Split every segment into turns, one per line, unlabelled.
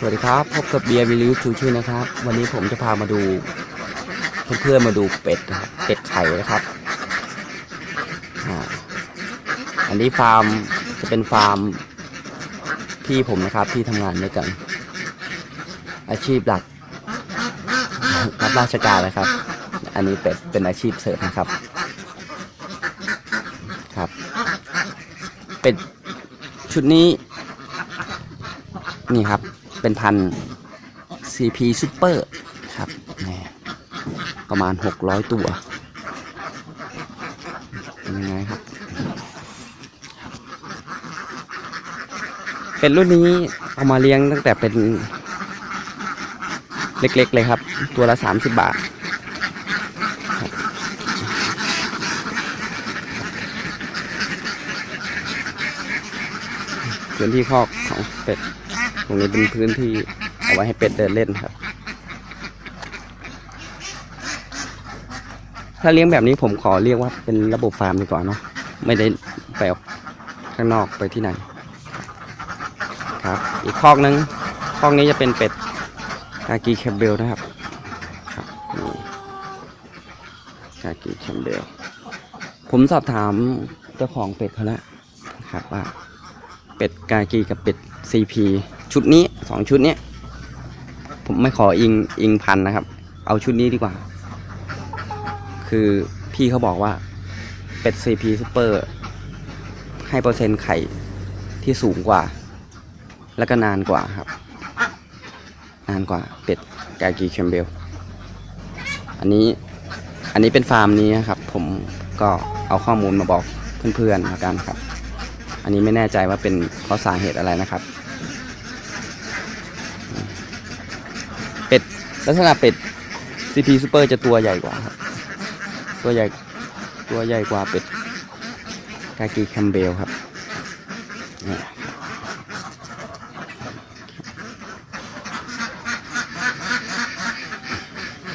สวัสดีครับ พบกับเบียร์วิลิวชูชื่อนะครับ วันนี้ผมจะพามาดูเพื่อนๆมาดูเป็ดนะครับเป็ดไข่นะครับอันนี้ฟาร์มจะเป็นฟาร์มพี่ผมนะครับที่ทำงานด้วยกัน อาชีพหลักรับราชการนะครับ อันนี้เป็ดเป็นอาชีพเสริมนะครับ ครับ เป็ดชุดนี้ นี่ครับ เป็นพัน CP Super ครับนี่ประมาณ 600 ตัวเป็นยังไงครับ เป็นรุ่นนี้เอามาเลี้ยงตั้งแต่เป็นเล็กๆเลยครับ ตัวละ 30 บาทพื้นที่คอกของเป็ด รงนี้เป็นพื้นที่เอาไว้ให้เป็ดเดินเล่นครับ ถ้าเลี้ยงแบบนี้ผมขอเรียกว่าเป็นระบบฟาร์มดีกว่าเนาะไม่ได้ไปออกข้างนอกไปที่ไหน ครับ อีกคอกนึงคอกนี้จะเป็นเป็ดกากีแคมเบลนะครับครับนี่กากีแคมเบลผมสอบถามเจ้าของเป็ดเขาแล้วครับว่า เป็ดกากีกับเป็ดซีพีชุดนี้สองชุดนี้ผมไม่ขออิงอิงพันนะครับ เอาชุดนี้ดีกว่า คือพี่เขาบอกว่าเป็ดซีพีซูเปอร์ให้เปอร์เซ็นต์ไข่ที่สูงกว่า แล้วก็นานกว่าครับ นานกว่าเป็ดกากีแคมเบลอันนี้อันนี้เป็นฟาร์มนี้นะครับ ผมก็เอาข้อมูลมาบอกเพื่อนๆแล้วกันครับ อันนี้ไม่แน่ใจว่าเป็นเพราะสาเหตุอะไรนะครับ เป็ดลักษณะเป็ด CP Super จะตัวใหญ่กว่าครับตัวใหญ่ตัวใหญ่กว่าเป็ดกากีแคมเบลครับ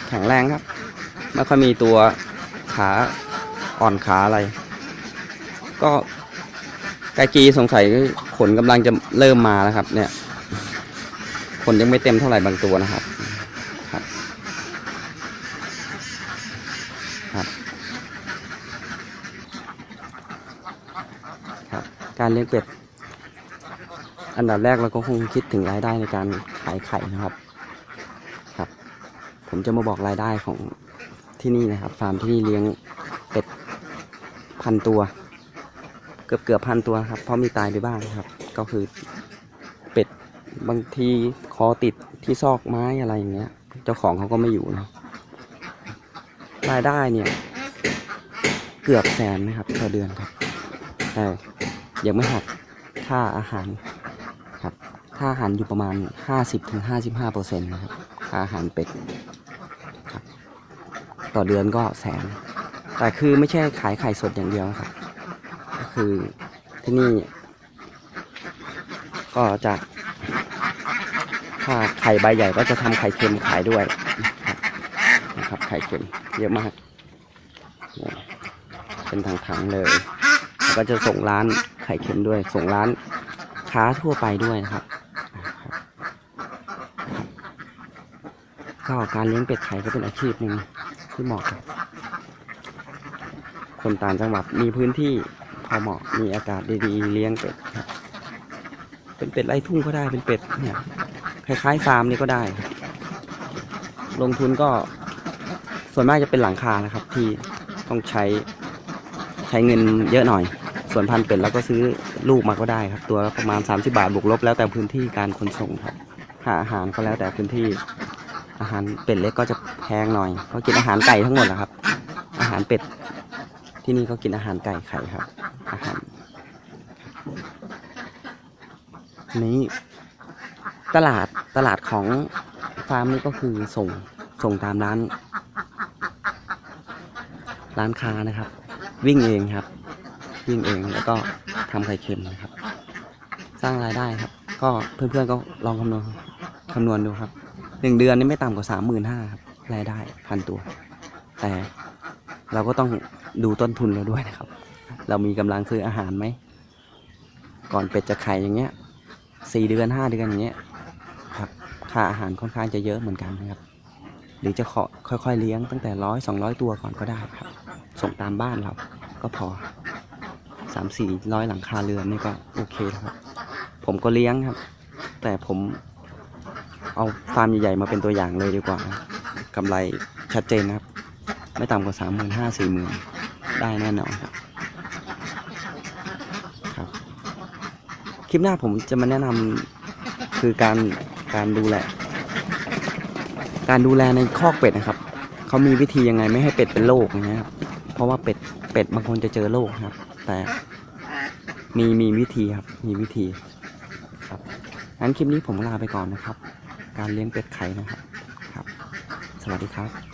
แข็งแรงครับ ไม่ค่อยมีตัวขาอ่อนขาอะไร ก็ กากีสงสัยขนกำลังจะเริ่มมาแล้วครับ เนี่ย ขนยังไม่เต็มเท่าไหร่บางตัวนะครับ ครับ ครับ ครับ การเลี้ยงเป็ด อันดับแรกเราก็คงคิดถึงรายได้ในการขายไข่นะครับ ครับ ผมจะมาบอกรายได้ของที่นี่นะครับ ฟาร์มที่นี่เลี้ยงเป็ดพันตัว กือบเกือบพันตัวครับ เพราะมีตายไปบ้างครับ ก็คือเป็ดบางทีคอติดที่ซอกไม้อะไรอย่างเงี้ย เจ้าของเขาก็ไม่อยู่นะรายได้เนี่ย เกือบแสนนะครับต่อเดือนครับ แต่ยังไม่หักค่าอาหารครับค่าอาหารอยู่ประมาณ 50-55เปอร์เซ็นต์นะครับค่าอาหารเป็ดครับต่อเดือนก็แสน แต่คือไม่ใช่ขายไข่สดอย่างเดียวครับ ก็คือที่นี่ ก็จะถ้าไข่ใบใหญ่ก็จะทำไข่เค็มขายด้วยนะครับไข่เค็มเยอะมาก เป็นถังๆเลยแล้วก็จะส่งร้านไข่เค็มด้วย ส่งร้านค้าทั่วไปด้วยนะครับก็การเลี้ยงเป็ดไข่ก็เป็นอาชีพหนึ่งที่เหมาะกับคนต่างจังหวัดมีพื้นที่ พอเหมาะมีอากาศดีๆ เลี้ยงเป็ดครับ เป็นเป็ดไร่ทุ่งก็ได้เป็นเป็ดเนี่ยคล้ายๆฟาร์มนี่ก็ได้ ลงทุนก็ส่วนมากจะเป็นหลังคานะครับ ที่ต้องใช้ใช้เงินเยอะหน่อย ส่วนพันเป็ดเราก็ซื้อลูกมาก็ได้ครับ ตัวประมาณ 30 บาทบวกลบแล้วแต่พื้นที่การขนส่งครับหาอาหารก็แล้วแต่พื้นที่อาหารเป็ดเล็กก็จะแพงหน่อยเพราะกินอาหารไก่ทั้งหมดนะครับ อาหารเป็ด ที่นี่เขากินอาหารไก่ไข่ครับ อาหาร นี้ ตลาดตลาดของฟาร์มนี่ก็คือส่งส่งตามร้าน ร้านค้านะครับ วิ่งเองครับ วิ่งเองแล้วก็ทำไข่เค็มนะครับ สร้างรายได้ครับ ก็เพื่อนๆก็ลองคำนวณคำนวณดูครับหนึ่งเดือนนี่ไม่ต่ำกว่าสามหมื่นห้าครับรายได้พันตัว แต่เราก็ต้อง ดูต้นทุนเราด้วยนะครับ เรามีกำลังซื้ออาหารไหม ก่อนเป็ดจะไข่อย่างเงี้ยสี่เดือนห้าเดือนอย่างเงี้ยครับค่าอาหารค่อนข้างจะเยอะเหมือนกันนะครับ หรือจะขอค่อยๆเลี้ยงตั้งแต่ร้อยสองร้อยตัวก่อนก็ได้ครับ ส่งตามบ้านเราก็พอสามสี่ร้อยหลังคาเรือนนี่ก็โอเคครับ ผมก็เลี้ยงครับ แต่ผมเอาฟาร์มใหญ่ๆมาเป็นตัวอย่างเลยดีกว่า กำไรชัดเจนนะครับ ไม่ต่ำกว่าสามหมื่นห้าสี่หมื่น ได้แน่นอนครับ ครับ คลิปหน้าผมจะมาแนะนำคือการการดูแล การดูแลในคอกเป็ดนะครับเขามีวิธียังไงไม่ให้เป็ดเป็นโรคอย่างนี้ครับ เพราะว่าเป็ดเป็ดบางคนจะเจอโรคครับ แต่มีมีวิธีครับ มีวิธีครับงั้นคลิปนี้ผมลาไปก่อนนะครับ การเลี้ยงเป็ดไข่นะครับ ครับ สวัสดีครับ